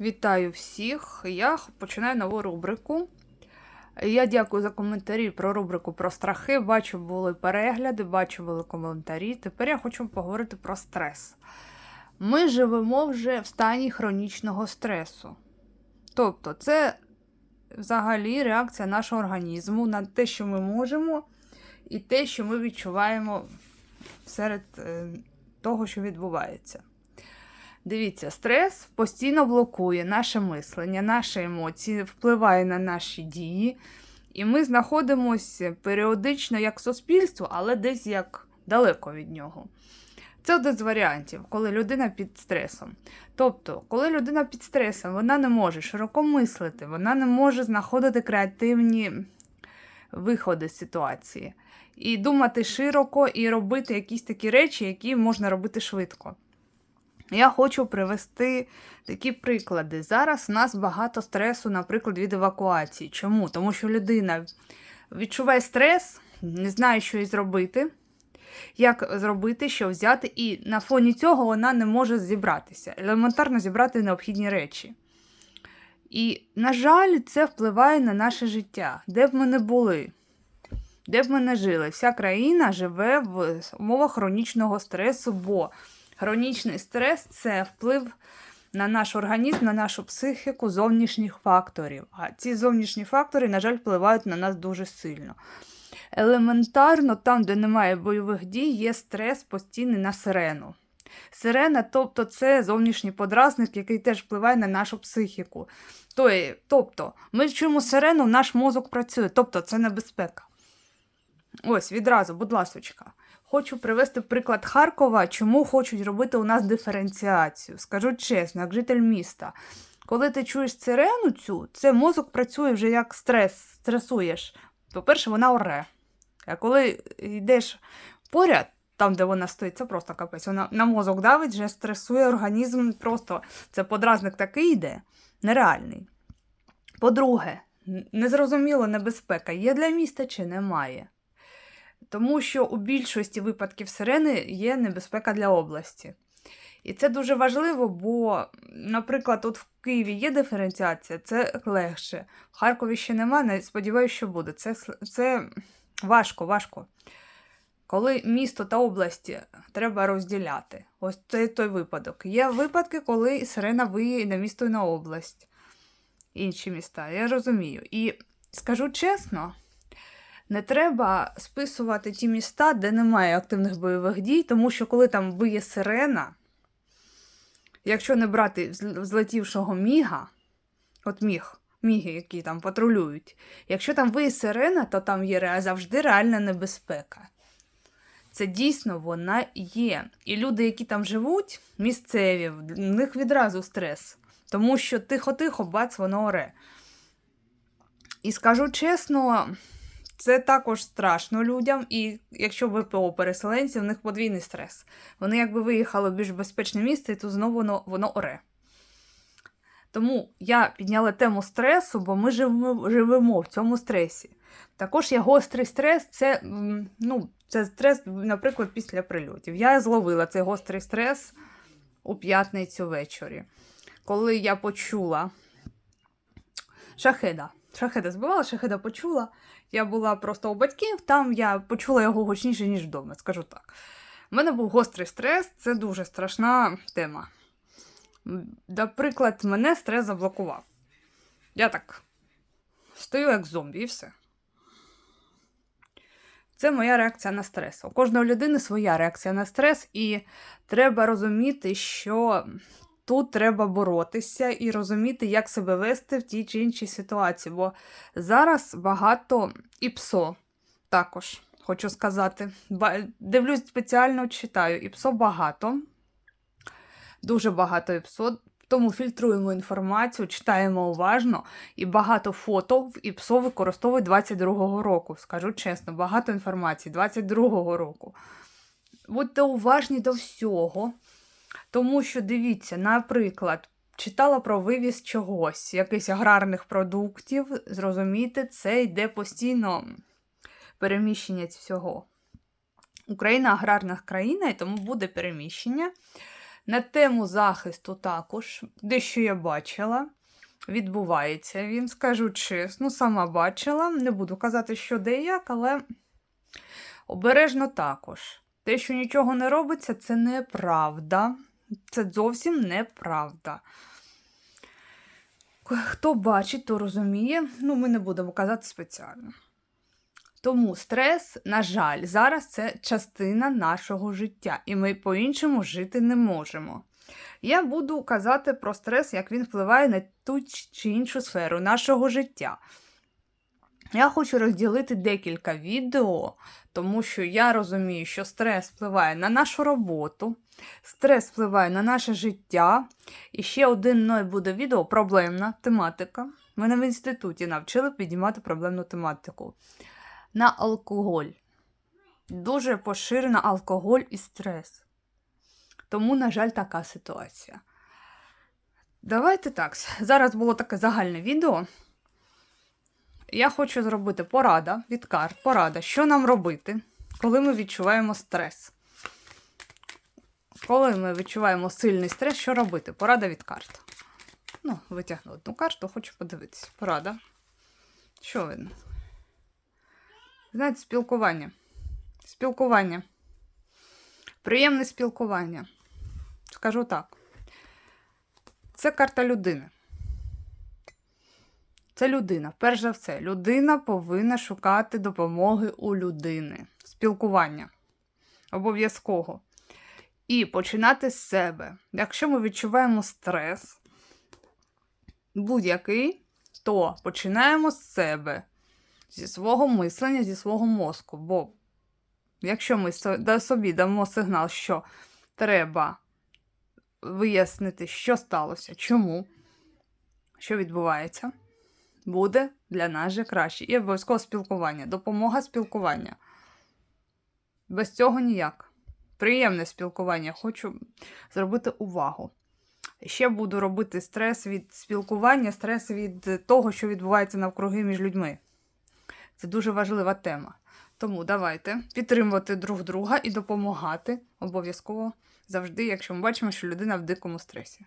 Вітаю всіх! Я починаю нову рубрику. Я дякую за коментарі про рубрику про страхи. Бачу, були перегляди, бачу були коментарі. Тепер я хочу поговорити про стрес. Ми живемо вже в стані хронічного стресу. Тобто, це взагалі реакція нашого організму на те, що ми можемо, і те, що ми відчуваємо серед е, того, що відбувається. Дивіться, стрес постійно блокує наше мислення, наші емоції, впливає на наші дії. І ми знаходимося періодично як суспільство, але десь як далеко від нього. Це один з варіантів, коли людина під стресом. Тобто, коли людина під стресом, вона не може широко мислити, вона не може знаходити креативні виходи з ситуації. І думати широко і робити якісь такі речі, які можна робити швидко. Я хочу привести такі приклади. Зараз у нас багато стресу, наприклад, від евакуації. Чому? Тому що людина відчуває стрес, не знає, що їй зробити, як зробити, що взяти, і на фоні цього вона не може зібратися, елементарно зібрати необхідні речі. І, на жаль, це впливає на наше життя, де б ми не були, де б ми не жили. Вся країна живе в умовах хронічного стресу, бо Хронічний стрес це вплив на наш організм, на нашу психіку зовнішніх факторів. А ці зовнішні фактори, на жаль, впливають на нас дуже сильно. Елементарно, там, де немає бойових дій, є стрес постійний на сирену. Сирена, тобто це зовнішній подразник, який теж впливає на нашу психіку. Тобто, ми чуємо сирену, наш мозок працює, тобто це небезпека. Ось, відразу, будь ласочка. Хочу привести приклад Харкова, чому хочуть робити у нас диференціацію. Скажу чесно, як житель міста. Коли ти чуєш сирену цю, це мозок працює вже як стрес, стресуєш. По-перше, вона оре. А коли йдеш поряд, там, де вона стоїть, це просто капець. Вона на мозок давить, вже стресує організм. Просто це подразник такий йде, нереальний. По-друге, незрозуміло небезпека, є для міста чи немає. Тому що у більшості випадків сирени є небезпека для області. І це дуже важливо, бо, наприклад, тут в Києві є диференціація, це легше. В Харкові ще немає, сподіваюся, що буде. Це це важко, важко. Коли місто та області треба розділяти. Ось це той випадок. Є випадки, коли сирена виє і на місто, і на область, інші міста. Я розумію. І скажу чесно. Не треба списувати ті міста, де немає активних бойових дій, тому що коли там виє сирена, якщо не брати злетівшого міга, от міг, міги, які там патрулюють, якщо там виє сирена, то там є завжди реальна небезпека. Це дійсно вона є. І люди, які там живуть, місцеві, в них відразу стрес. Тому що тихо-тихо, бац, воно оре. І скажу чесно. Це також страшно людям, і якщо ВПО переселенці, у них подвійний стрес. Вони якби виїхали в більш безпечне місце, і тут знову воно, воно оре. Тому я підняла тему стресу, бо ми живемо живемо в цьому стресі. Також є гострий стрес, це ну, це стрес, наприклад, після прильотів. Я зловила цей гострий стрес у п'ятницю ввечері, коли я почула шахеда. Шахеда збивала, шахеда почула. Я була просто у батьків, там я почула його гучніше, ніж вдома, скажу так. У мене був гострий стрес, це дуже страшна тема. Наприклад, мене стрес заблокував. Я так стою як зомбі і все. Це моя реакція на стрес. У кожної людини своя реакція на стрес, і треба розуміти, що тут треба боротися і розуміти, як себе вести в тій чи іншій ситуації. Бо зараз багато і псо також хочу сказати. Дивлюсь спеціально читаю. І псо багато, дуже багато і псо. Тому фільтруємо інформацію, читаємо уважно і багато фото в ІПСО використовують 22-го року. Скажу чесно, багато інформації 22-го року. Будьте уважні до всього. Тому що, дивіться, наприклад, читала про вивіз чогось, якихось аграрних продуктів, зрозуміти, це йде постійно переміщення всього. Україна аграрна країна, і тому буде переміщення. На тему захисту також, дещо я бачила. Відбувається він, скажу чесно, сама бачила. Не буду казати, що де і як, але обережно також. Те, що нічого не робиться, це неправда. Це зовсім неправда. Хто бачить, то розуміє. Ну, ми не будемо казати спеціально. Тому стрес, на жаль, зараз це частина нашого життя, і ми по-іншому жити не можемо. Я буду казати про стрес, як він впливає на ту чи іншу сферу нашого життя. Я хочу розділити декілька відео, тому що я розумію, що стрес впливає на нашу роботу, стрес впливає на наше життя. І ще один мною буде відео проблемна тематика. Мене в інституті навчили піднімати проблемну тематику. На алкоголь. Дуже поширена алкоголь і стрес. Тому, на жаль, така ситуація. Давайте так. Зараз було таке загальне відео. Я хочу зробити порада від карт. Порада, що нам робити, коли ми відчуваємо стрес. Коли ми відчуваємо сильний стрес, що робити? Порада від карт. Ну, витягну одну карту, хочу подивитися. Порада. Що видно? Знаєте, спілкування. Спілкування. Приємне спілкування. Скажу так. Це карта людини. Це людина. Перш за все, людина повинна шукати допомоги у людини. Спілкування. Обов'язково. І починати з себе. Якщо ми відчуваємо стрес будь-який, то починаємо з себе, зі свого мислення, зі свого мозку. Бо якщо ми собі дамо сигнал, що треба вияснити, що сталося, чому, що відбувається, буде для нас же краще. І обов'язково спілкування, допомога спілкування. Без цього ніяк. Приємне спілкування, хочу зробити увагу. Ще буду робити стрес від спілкування, стрес від того, що відбувається навкруги між людьми. Це дуже важлива тема. Тому давайте підтримувати друг друга і допомагати обов'язково завжди, якщо ми бачимо, що людина в дикому стресі.